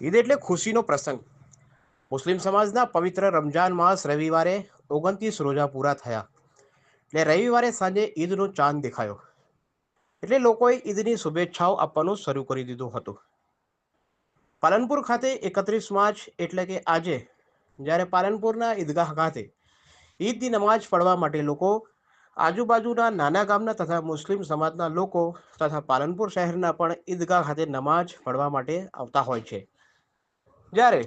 ઈદ એટલે ખુશીનો પ્રસંગ. મુસ્લિમ સમાજના પવિત્ર રમજાન માસ રવિવારે ઓગણત્રીસ રોજા પૂરા થયા. એટલે રવિવારે સાંજે ઈદનો ચાંદ દેખાયો. એટલે લોકોએ ઈદની શુભેચ્છાઓ આપવાનું શરૂ કરી દીધું હતું. પાલનપુર ખાતે એકત્રીસ માર્ચ એટલે કે આજે, જ્યારે પાલનપુરના ઈદગાહ ખાતે ઈદની નમાજ પડવા માટે લોકો આજુબાજુના નાના ગામના તથા મુસ્લિમ સમાજના લોકો તથા પાલનપુર શહેરના પણ ઈદગાહ ખાતે નમાજ પડવા માટે આવતા હોય છે. જ્યારે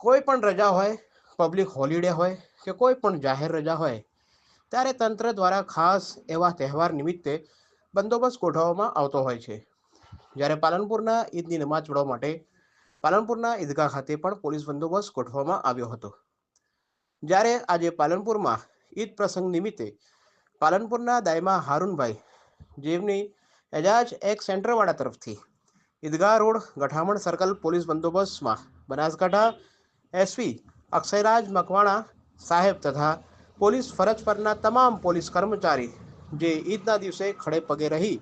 કોઈ પણ રજા હોય પબ્લિક હોલિડે હોય કે કોઈ પણ જાહેર રજા હોય, ત્યારે તંત્ર દ્વારા ખાસ એવા તહેવાર નિમિત્તે બંદોબસ્ત ગોઠવવામાં આવતો હોય છે. જ્યારે પાલનપુરના ઈદની નમાજ પઢવા માટે પાલનપુરના ઈદગાહ ખાતે પણ પોલીસ બંદોબસ્ત ગોઠવવામાં આવ્યો હતો. જ્યારે આજે પાલનપુરમાં ઈદ પ્રસંગ નિમિત્તે પાલનપુરના દાયમા હારૂનભાઈ જેમની એજાજ એક સેન્ટરવાળા તરફથી Idgah road, Gathaman circle, police બંદોબસ્તમાં. Banaskantha SP Akshayraj Makwana સાહેબ તથા પોલીસ ફરજ પરના તમામ પોલીસ કર્મચારી જે ઈદના દિવસે ખડે પગે રહી,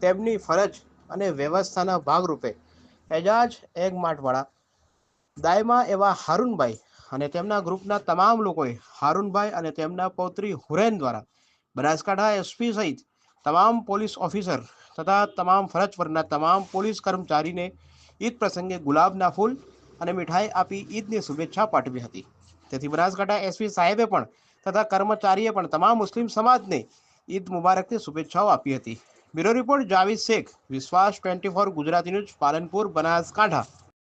તેમની ફરજ અને વ્યવસ્થાના ભાગરૂપે એજાજ એગ માટવાળા દાયમા એવા હારૂનભાઈ અને તેમના ગ્રુપના તમામ લોકોએ હારૂનભાઈ અને તેમના પૌત્રી હુરેન દ્વારા બનાસકાંઠા એસપી સહિત તમામ પોલીસ ઓફિસર તથા તમામ ફરજ પરના તમામ પોલીસ કર્મચારીને ઈદ પ્રસંગે ગુલાબના ફૂલ અને મીઠાઈ આપી ઈદની શુભેચ્છા પાઠવી હતી. તેથી બનાસકાંઠા એસપી સાહેબે પણ તથા કર્મચારીએ પણ તમામ મુસ્લિમ સમાજને ઈદ મુબારકની શુભેચ્છાઓ આપી હતી. Bureau report Javed Shaikh, Vishwas twenty four Gujarati news, Palanpur, Banaskantha.